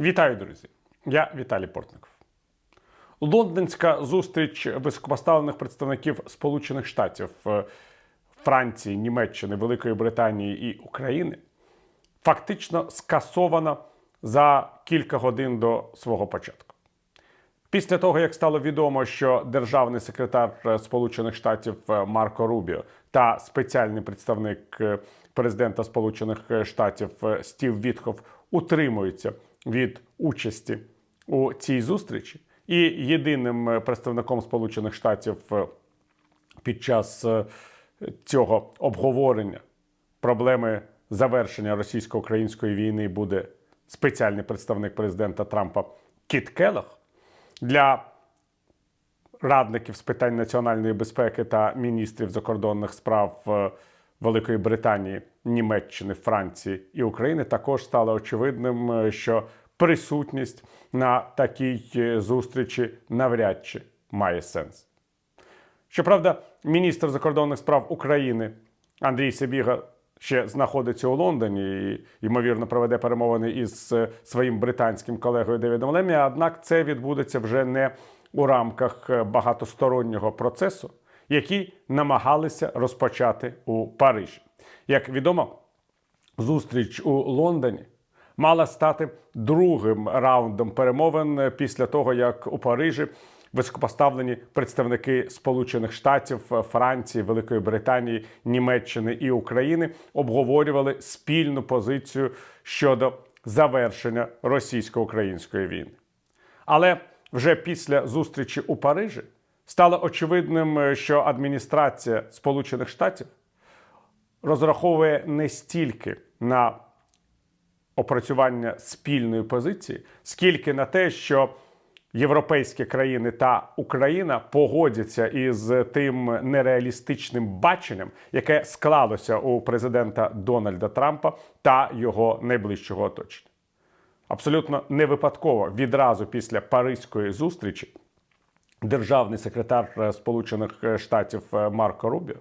Вітаю, друзі! Я Віталій Портников. Лондонська зустріч високопоставлених представників Сполучених Штатів, е, Франції, Німеччини, Великої Британії і України фактично скасована за кілька годин до свого початку. Після того, як стало відомо, що державний секретар е, Сполучених Штатів е, Марко Рубіо та спеціальний представник президента Сполучених Штатів Стів Вітхов утримуються від участі у цій зустрічі, і єдиним е, представником Сполучених Штатів е, під час е, цього обговорення проблеми завершення російсько-української війни буде спеціальний представник президента Трампа Кіт Келлах. Для радників з питань національної безпеки та міністрів закордонних справ Великої Британії, Німеччини, Франції і України також стало очевидним, е, що присутність на такій е, зустрічі навряд чи має сенс. Щоправда, міністр закордонних справ України Андрій Сибіга ще знаходиться у Лондоні і, ймовірно, проведе перемовини із е, своїм британським колегою Девідом Лемі. Однак це відбудеться вже не у рамках багатостороннього процесу, який намагалися розпочати у Парижі. Як відомо, зустріч у Лондоні мала стати другим раундом перемовин після того, як у Парижі високопоставлені представники Сполучених Штатів, Франції, Великої Британії, Німеччини і України обговорювали спільну позицію щодо завершення російсько-української війни. Але вже після зустрічі у Парижі стало очевидним, що адміністрація Сполучених Штатів розраховує не стільки на опрацювання спільної позиції, скільки на те, що європейські країни та Україна погодяться із тим нереалістичним баченням, яке склалося у президента Дональда Трампа та його найближчого оточення. Абсолютно не випадково відразу після Паризької зустрічі державний секретар Сполучених Штатів Марко Рубіо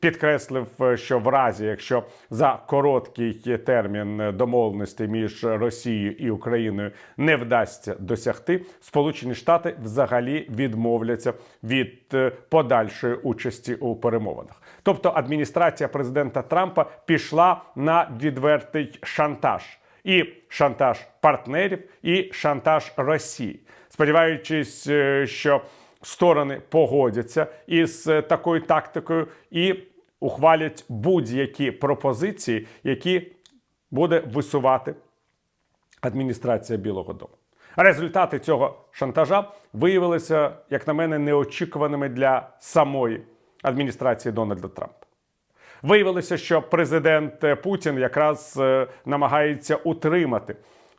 підкреслив, е, що в разі, якщо за короткий термін домовленості між Росією і Україною не вдасться досягти, Сполучені Штати взагалі відмовляться від е, подальшої участі у перемовинах. Тобто адміністрація президента Трампа пішла на відвертий шантаж. І шантаж партнерів, і шантаж Росії, сподіваючись, е, що сторони погодяться із такою тактикою і ухвалять будь-які пропозиції, які буде висувати адміністрація Білого Дому. Результати цього шантажа виявилися, як на мене, неочікуваними для самої адміністрації Дональда Трампа. Виявилося, що президент Путін якраз е, намагається утримати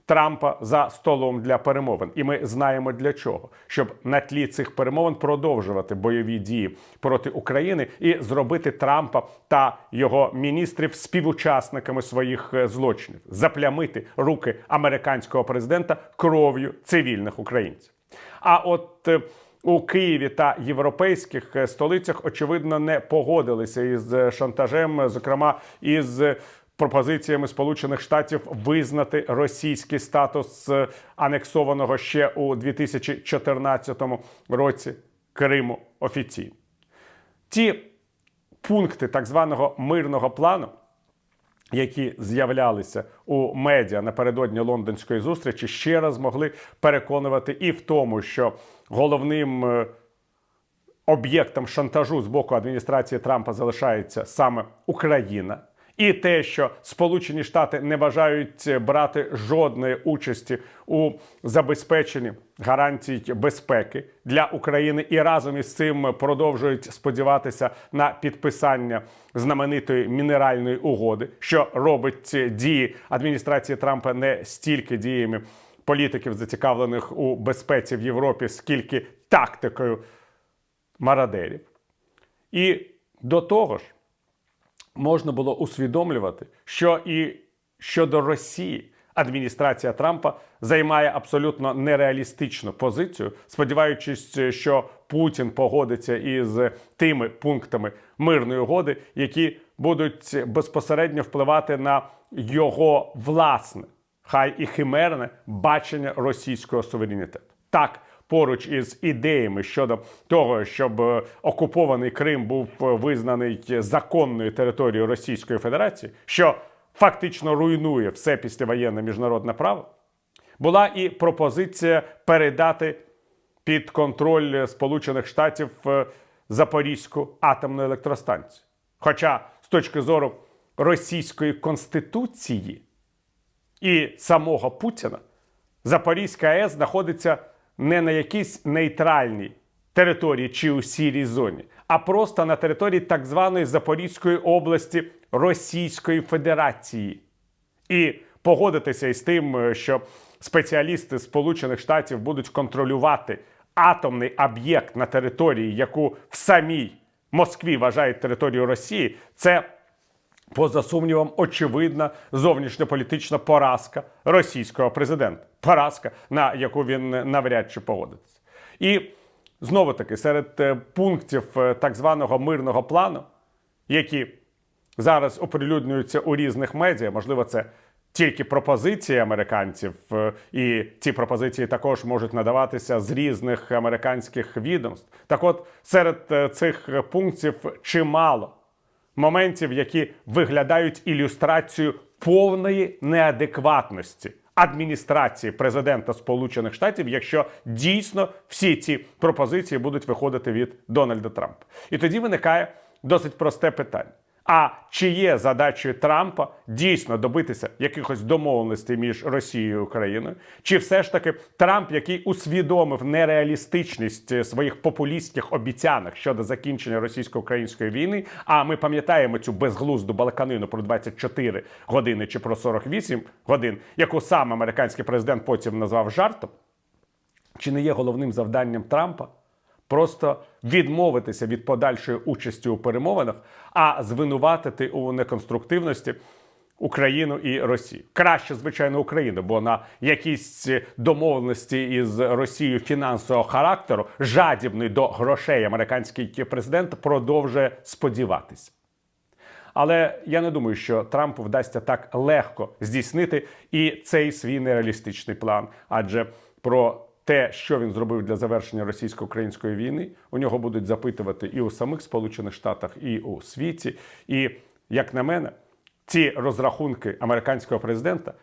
Трампа за столом для перемовин, і ми знаємо для чого, щоб на тлі цих перемовин продовжувати бойові дії проти України і зробити Трампа та його міністрів співучасниками своїх е, злочинів, заплямити руки американського президента кров'ю цивільних українців. А от е, у Києві та європейських е, столицях очевидно не погодилися із шантажем, зокрема із пропозиціями Сполучених Штатів визнати російський статус е, анексованого ще у 2014 році Криму офіційно. Ті пункти так званого мирного плану, які з'являлися у медіа напередодні лондонської зустрічі, ще раз могли переконувати і в тому, що головним е, об'єктом шантажу з боку адміністрації Трампа залишається саме Україна. І те, що Сполучені Штати не бажають брати жодної участі у забезпеченні гарантій безпеки для України, і разом із цим продовжують сподіватися на підписання знаменитої мінеральної угоди, що робить дії адміністрації Трампа не стільки діями політиків, зацікавлених у безпеці в Європі, скільки тактикою мародерів. І до того ж можна було усвідомлювати, що і щодо Росії адміністрація Трампа займає абсолютно нереалістичну позицію, сподіваючись, що Путін погодиться із тими пунктами мирної угоди, які будуть безпосередньо впливати на його власне хай і химерне бачення російського суверенітету. Так, поруч із ідеями щодо того, щоб е, окупований Крим був е, визнаний законною територією Російської Федерації, що фактично руйнує все післявоєнне міжнародне право, була і пропозиція передати під контроль Сполучених Штатів е, Запорізьку атомну електростанцію. Хоча з точки зору російської конституції і самого Путіна Запорізька АЕС знаходиться не на якійсь нейтральній території чи у сірій зоні, а просто на території так званої Запорізької області Російської Федерації. І погодитися із тим, е, що спеціалісти Сполучених Штатів будуть контролювати атомний об'єкт на території, яку в самій Москві вважають територією Росії, це поза сумнівом, очевидна зовнішньополітична поразка російського президента. Поразка, на яку він навряд чи погодиться. І знову таки, серед е, пунктів е, так званого мирного плану, які зараз оприлюднюються у різних медіа, можливо, це тільки пропозиції американців, е, і ці пропозиції також можуть надаватися з різних американських відомств. Так от, серед цих пунктів чимало моментів, які виглядають ілюстрацією повної неадекватності адміністрації президента Сполучених Штатів, якщо дійсно всі ці пропозиції будуть виходити від Дональда Трампа. І тоді виникає досить просте питання. А чи є задачею Трампа дійсно добитися якихось домовленостей між Росією і Україною? Чи все ж таки Трамп, який усвідомив нереалістичність е, своїх популістських обіцянок щодо закінчення російсько-української війни? А ми пам'ятаємо цю безглузду балаканину про 24 години чи про 48 годин, яку сам американський президент потім назвав жартом? Чи не є головним завданням Трампа просто відмовитися від подальшої участі у перемовинах, а звинуватити у неконструктивності Україну і Росію? Краще, звичайно, Україну, бо на якісь домовленості із Росією фінансового характеру, жадібний до грошей американський президент продовжує сподіватися. Але я не думаю, що Трампу вдасться так легко здійснити і цей свій нереалістичний план. Адже про те, що він зробив для завершення російсько-української війни, у нього будуть запитувати і у самих Сполучених Штатах, і у світі. І як на мене, ці розрахунки американського президента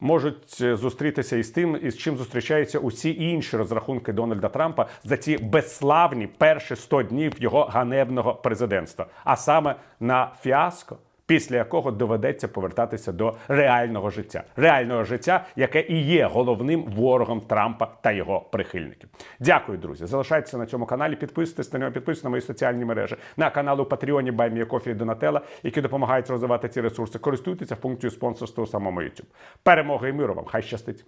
можуть е, зустрітися із тим, із чим зустрічаються усі інші розрахунки Дональда Трампа за ці безславні перші 100 днів його ганебного президентства, а саме на фіаско. Після якого доведеться повертатися до реального життя, реального життя, яке і є головним ворогом Трампа та його прихильників. Дякую, друзі. Залишайтеся на цьому каналі. Підписуйтесь на нього, підписуйтесь на мої соціальні мережі, на канал у Патреоні Баймія Кофі і Донателла, які допомагають розвивати ці ресурси. Користуйтеся функцією спонсорства у самому YouTube. Перемоги і миру вам! Хай щастить!